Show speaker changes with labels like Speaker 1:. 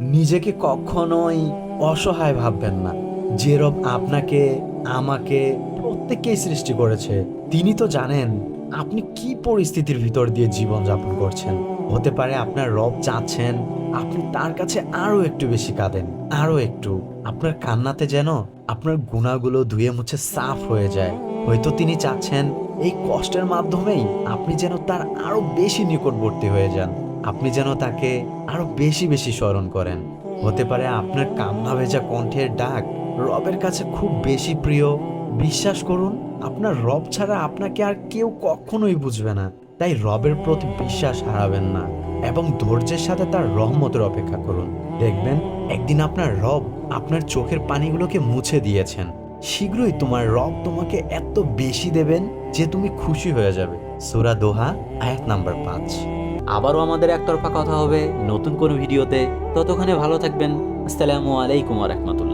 Speaker 1: নিজেকে কখনোই অসহায় ভাববেন না। যে রব আপনাকে, আমাকে প্রত্যেককেই সৃষ্টি করেছে, তিনি তো জানেন আপনি কি পরিস্থিতির ভিতর দিয়ে জীবন যাপন করছেন। হতে পারে আপনার রব চাচ্ছেন আপনি তার কাছে আরও একটু বেশি কাঁদেন আরও একটু। আপনার কান্নাতে যেন আপনার গুণাগুলো ধুয়ে মুছে সাফ হয়ে যায়। হয়তো তিনি চাচ্ছেন এই কষ্টের মাধ্যমেই আপনি যেন তার আরও বেশি নিকটবর্তী হয়ে যান। আপনি যেন তাকে আরও বেশি বেশি স্মরণ করেন। হতে পারে আপনার কান্না ভেজা কণ্ঠের ডাক রবের কাছে খুব বেশি প্রিয়। বিশ্বাস করুন, আপনার রব ছাড়া আপনাকে আর কেউ কখনোই বুঝবে না। তাই রবের প্রতি বিশ্বাস হারাবেন না এবং ধৈর্যের সাথে তার রহমতের অপেক্ষা করুন। দেখবেন, একদিন আপনার রব আপনার চোখের পানিগুলোকে মুছে দিয়েছেন। শীঘ্রই তোমার রব তোমাকে এত বেশি দেবেন যে তুমি খুশি হয়ে যাবে। সুরা দোহা, আয়াত নাম্বার পাঁচ।
Speaker 2: আবারও আমাদের একতরফা কথা হবে নতুন কোনো ভিডিওতে। ততক্ষণে ভালো থাকবেন। আসসালামু আলাইকুম রহমতুল্লাহ।